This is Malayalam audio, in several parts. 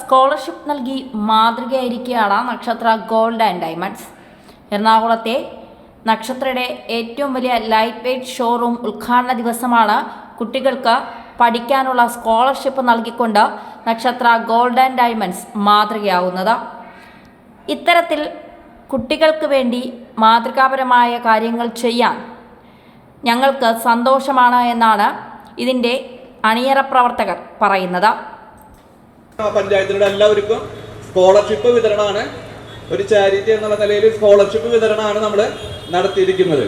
സ്കോളർഷിപ്പ് നൽകി മാതൃകയായിരിക്കുകയാണ് നക്ഷത്ര ഗോൾഡ് ആൻഡ് ഡയമണ്ട്സ്. എറണാകുളത്തെ നക്ഷത്രയുടെ ഏറ്റവും വലിയ ലൈറ്റ് വെയ്റ്റ് ഷോറൂം ഉദ്ഘാടന ദിവസമാണ് കുട്ടികൾക്ക് പഠിക്കാനുള്ള സ്കോളർഷിപ്പ് നൽകിക്കൊണ്ട് നക്ഷത്ര ഗോൾഡ് ആൻഡ് ഡയമണ്ട്സ് മാതൃകയാവുന്നത്. ഇത്തരത്തിൽ കുട്ടികൾക്ക് വേണ്ടി മാതൃകാപരമായ കാര്യങ്ങൾ ചെയ്യാൻ ഞങ്ങൾക്ക് സന്തോഷമാണ് എന്നാണ് ഇതിന്റെ അണിയറ പ്രവർത്തകർ പറയുന്നത്. പഞ്ചായത്തിലുള്ള എല്ലാവർക്കും സ്കോളർഷിപ്പ് വിതരണമാണ്. ഒരു ചാരിറ്റി എന്നുള്ള നിലയിൽ സ്കോളർഷിപ്പ് വിതരണമാണ് നമ്മൾ നടത്തിയിരിക്കുന്നത്.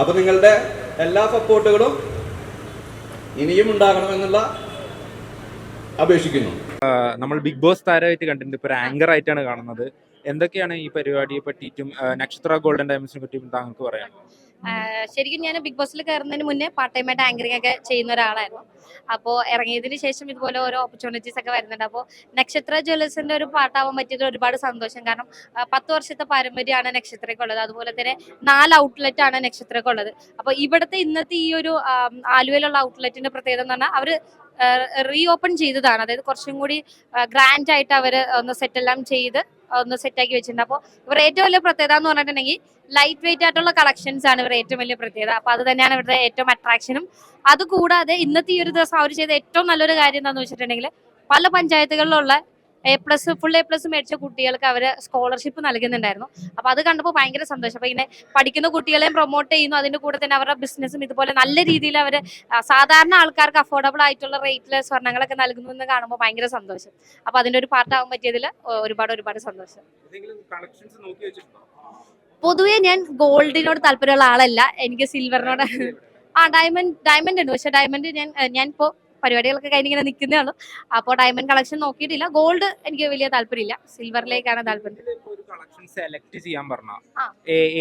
അപ്പോൾ നിങ്ങളുടെ എല്ലാ സപ്പോർട്ടുകളും ഇനിയും ഉണ്ടാകണമെന്നുള്ള അപേക്ഷിക്കുന്നു. നമ്മൾ ബിഗ് ബോസ് താരമായിട്ട് കണ്ടിട്ടുണ്ട്. ഇപ്പോൾ ഒരു ആങ്കർ ആയിട്ടാണ് കാണുന്നത്. എന്തൊക്കെയാണ് ഈ പരിപാടിയെ പറ്റിയിട്ടും നക്ഷത്ര ഗോൾഡൻ ഡയമണ്ട്സിനെ പറ്റിയും താങ്കൾക്ക് പറയാം ശരിക്കും ഞാൻ ബിഗ് ബോസിൽ കയറുന്നതിന് മുന്നേ പാർട്ട് ടൈം ആയിട്ട് ആങ്കറിംഗ് ഒക്കെ ചെയ്യുന്ന ഒരാളായിരുന്നു. അപ്പോൾ ഇറങ്ങിയതിന് ശേഷം ഇതുപോലെ ഓരോ ഓപ്പർച്യൂണിറ്റീസ് ഒക്കെ വരുന്നുണ്ട്. അപ്പോൾ നക്ഷത്ര ജ്വല്ലേഴ്സിന്റെ ഒരു പാട്ടാവാൻ പറ്റിയത് ഒരുപാട് സന്തോഷം. കാരണം പത്ത് വർഷത്തെ പാരമ്പര്യമാണ് നക്ഷത്രയ്ക്കുള്ളത്. അതുപോലെ തന്നെ നാല് ഔട്ട്ലെറ്റ് ആണ് നക്ഷത്രയ്ക്കുള്ളത്. അപ്പോൾ ഇവിടുത്തെ ഇന്നത്തെ ഈ ഒരു ആലുവയിലുള്ള ഔട്ട്ലെറ്റിന്റെ പ്രത്യേകത എന്ന് പറഞ്ഞാൽ അവർ റീ ഓപ്പൺ ചെയ്തതാണ്. അതായത് കുറച്ചും കൂടി ഗ്രാൻഡ് ആയിട്ട് അവർ ഒന്ന് സെറ്റ് എല്ലാം ചെയ്ത് ഒന്ന് സെറ്റാക്കി വെച്ചിട്ടുണ്ട്. അപ്പോൾ ഇവരുടെ ഏറ്റവും വലിയ പ്രത്യേകത എന്ന് പറഞ്ഞിട്ടുണ്ടെങ്കിൽ ലൈറ്റ് വെയിറ്റ് ആയിട്ടുള്ള കളക്ഷൻസ് ആണ് ഇവരുടെ ഏറ്റവും വലിയ പ്രത്യേകത. അപ്പോൾ അത് തന്നെയാണ് ഇവരുടെ ഏറ്റവും അട്രാക്ഷനും അതുകൂടാതെ ഇന്നത്തെ ഈ ഒരു ദിവസം അവർ ചെയ്ത ഏറ്റവും നല്ലൊരു കാര്യം എന്താണെന്ന് വെച്ചിട്ടുണ്ടെങ്കിൽ പല പഞ്ചായത്തുകളിലുള്ള A plus full A plus മേടിച്ച കുട്ടികൾക്ക് അവർ സ്കോളർഷിപ്പ് നൽകുന്നുണ്ടായിരുന്നു. അപ്പൊ അത് കണ്ടപ്പോൾ ഭയങ്കര സന്തോഷം. അപ്പൊ ഇങ്ങനെ പഠിക്കുന്ന കുട്ടികളെയും പ്രൊമോട്ട് ചെയ്യുന്നു. അതിന്റെ കൂടെ തന്നെ അവരുടെ ബിസിനസ്സും ഇതുപോലെ നല്ല രീതിയിൽ അവർ സാധാരണ ആൾക്കാർക്ക് അഫോർഡബിൾ ആയിട്ടുള്ള റേറ്റിൽ സ്വർണങ്ങളൊക്കെ നൽകുന്നു എന്ന് കാണുമ്പോൾ ഭയങ്കര സന്തോഷം. അപ്പൊ അതിന്റെ ഒരു പാർട്ടാവാൻ പറ്റിയതിൽ ഒരുപാട് ഒരുപാട് സന്തോഷം. പൊതുവേ ഞാൻ ഗോൾഡിനോട് താല്പര്യമുള്ള ആളല്ല. എനിക്ക് സിൽവറിനോട് ആ ഡയമണ്ട് ഡയമണ്ട് ഉണ്ട്. പക്ഷെ ഡയമണ്ട് ഞാൻ ഞാൻ ഇപ്പോൾ പരിപാടികളൊക്കെ കഴിഞ്ഞ് ഇങ്ങനെ നിൽക്കുന്നേ ഉള്ളൂ. അപ്പോൾ ഡയമണ്ട് കളക്ഷൻ നോക്കിയിട്ടില്ല. ഗോൾഡ് എനിക്ക് വലിയ താല്പര്യമില്ല. സിൽവറിലേക്കാണ് താല്പര്യം. കളക്ഷൻ സെലക്ട് ചെയ്യാൻ പറഞ്ഞാൽ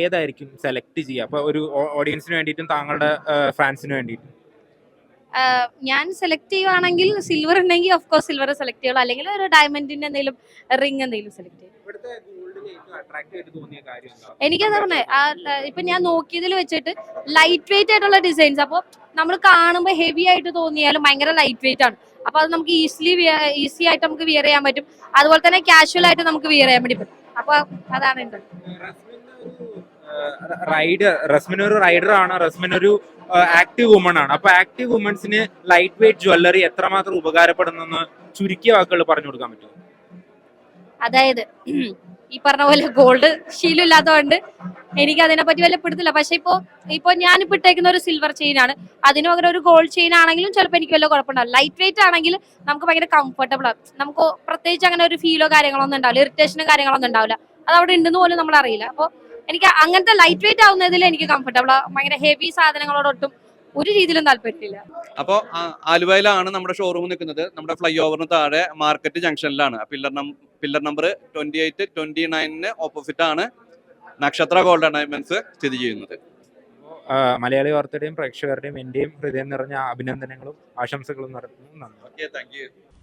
ഏതായിരിക്കും സെലക്ട് ചെയ്യുക? അപ്പൊ ഒരു ഓഡിയൻസിന് വേണ്ടിയിട്ടും താങ്കളുടെ ഫാൻസിന് വേണ്ടിയിട്ടും. ഞാൻ സെലക്ട് ചെയ്യുവാണെങ്കിൽ സിൽവർ ഉണ്ടെങ്കിൽ ഓഫ് കോഴ്സ് സിൽവർ സെലക്ട് ചെയ്യുള്ളൂ. അല്ലെങ്കിൽ ഒരു ഡയമണ്ടിന്റെ എന്തെങ്കിലും റിംഗ് എന്തെങ്കിലും സെലക്ട് ചെയ്യും. എനിക്കത് പറഞ്ഞത് ഇപ്പൊ ഞാൻ നോക്കിയതിൽ വെച്ചിട്ട് ലൈറ്റ് വെയിറ്റ് ആയിട്ടുള്ള ഡിസൈൻസ് അപ്പോൾ നമ്മൾ കാണുമ്പോൾ ഹെവി ആയിട്ട് തോന്നിയാലും ഭയങ്കര ലൈറ്റ് വെയിറ്റ് ആണ്. അപ്പൊ അത് നമുക്ക് ഈസിലി ഈസി ആയിട്ട് നമുക്ക് വിയർ ചെയ്യാൻ പറ്റും. അതുപോലെ തന്നെ കാഷ്വൽ ആയിട്ട് നമുക്ക് വിയർ ചെയ്യാൻ വേണ്ടി പറ്റും. അപ്പൊ അതാണ് ഉണ്ട് റൈഡ് റസ്മിൻ ഒരു റൈഡർ ആണ്. റസ്മിൻ ഒരു ആക്റ്റീവ് വുമൺ ആണ്. അപ്പൊ ആക്റ്റീവ് വുമൺസിന് ലൈറ്റ് വെയിറ്റ് ജ്വല്ലറി എത്രമാത്രം ഉപകാരപ്പെടുന്നെന്ന് ചുരുക്കിയ വാക്കുകൾ പറഞ്ഞു കൊടുക്കാൻ പറ്റുമോ? അതായത് ഈ പറഞ്ഞ പോലെ ഗോൾഡ് ശീലമില്ലാത്തതുകൊണ്ട് എനിക്ക് അതിനെ പറ്റി വല്ല പിടുത്തില്ല പക്ഷെ ഇപ്പോ ഇപ്പൊ ഞാൻ ഇപ്പൊ ഇട്ടേക്കുന്ന ഒരു സിൽവർ ചെയിൻ ആണ്. അതിന് പകരം ഒരു ഗോൾഡ് ചെയിൻ ആണെങ്കിലും ചിലപ്പോൾ എനിക്ക് വല്ല കുഴപ്പമുണ്ടാവില്ല. ലൈറ്റ് വെയിറ്റ് ആണെങ്കിൽ നമുക്ക് ഭയങ്കര കംഫർട്ടബിൾ ആണ്. നമുക്ക് പ്രത്യേകിച്ച് അങ്ങനെ ഒരു ഫീലോ കാര്യങ്ങളോ ഒന്നും ഉണ്ടാവില്ല. ഇറിറ്റേഷനോ കാര്യങ്ങളൊന്നും ഉണ്ടാവില്ല. അത് അവിടെ ഉണ്ടെന്ന് പോലും നമ്മൾ അറിയില്ല അപ്പോൾ എനിക്ക് അങ്ങനത്തെ ലൈറ്റ് വെയിറ്റ് ആവുന്നതിൽ എനിക്ക് കംഫർട്ടബിൾ ഭയങ്കര ഹെവി സാധനങ്ങളോടൊട്ടും ഒരു രീതിയിലും താല്പര്യമില്ല. അപ്പോൾ ആലുവയിലാണ് നമ്മുടെ ഷോറൂം നിൽക്കുന്നത്. നമ്മുടെ ഫ്ലൈ ഓവറിന് താഴെ market ജംഗ്ഷനിലാണ് pillar pillar number twenty eight twenty നയനിന് opposite ആണ് നക്ഷത്ര ഗോൾഡ് ഡയമണ്ട്സ് സ്ഥിതി ചെയ്യുന്നത്. മലയാളി വാർത്തയുടെയും പ്രേക്ഷകരുടെയും എന്റെയും ഹൃദയം നിറഞ്ഞ അഭിനന്ദനങ്ങളും ആശംസകളും നടത്തുന്നു നന്ദി. Thank you